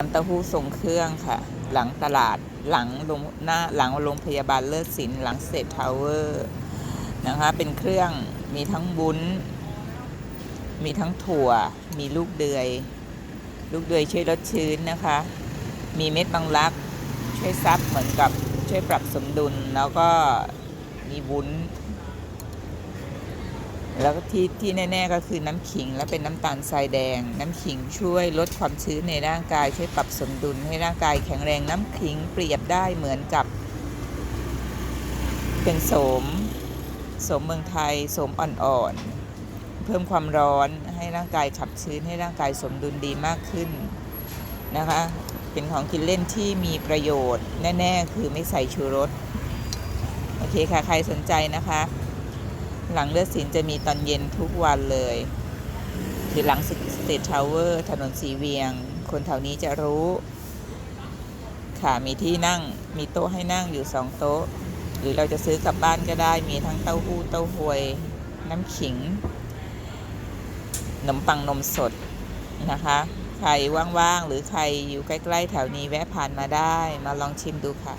น้ำเต้าหู้ทรงเครื่องค่ะ หลังตลาดหลังโรงหน้าหลังโรงพยาบาลเลิศศิลป์หลังเศษทาวเวอร์นะคะเป็นเครื่องมีทั้งบุ้น มีทั้งถั่ว มีลูกเดือย ลูกเดือยช่วยลดชื้นนะคะ มีเม็ดบางลัก ช่วยซับเหมือนกับช่วยปรับสมดุลแล้วก็มีวุ้น แล้วก็ที่ที่แน่ๆก็คือน้ำขิงและเป็นน้ำตาลทรายแดง น้ำขิงช่วยลดความชื้นในร่างกาย ช่วยปรับสมดุลให้ร่างกายแข็งแรงน้ำขิงเปรียบได้เหมือนกับ เป็นโสมโสมเมืองไทยโสมอ่อนๆ เพิ่มความร้อนให้ร่างกายขับชื้นให้ร่างกายสมดุลดีมากขึ้นนะคะ เป็นของกินเล่นที่มีประโยชน์แน่ ๆ คือไม่ใส่ชูรส โอเคค่ะ ใครสนใจนะคะ หลังเลือดสินจะมีตอนเย็นทุกวันเลยคือหลังสเตททาวเวอร์ถนนสีเวียง คนแถวนี้จะรู้ ค่ะมีที่นั่งมีโต๊ะให้นั่งอยู่สองโต๊ะ หรือเราจะซื้อกลับบ้านก็ได้มีทั้งเต้าหู้เต้าหวย น้ำขิงขนมปังนมสดนะคะใครว่างๆ หรือใครอยู่ใกล้ ๆ แถวนี้แวะผ่านมาได้ มาลองชิมดูค่ะ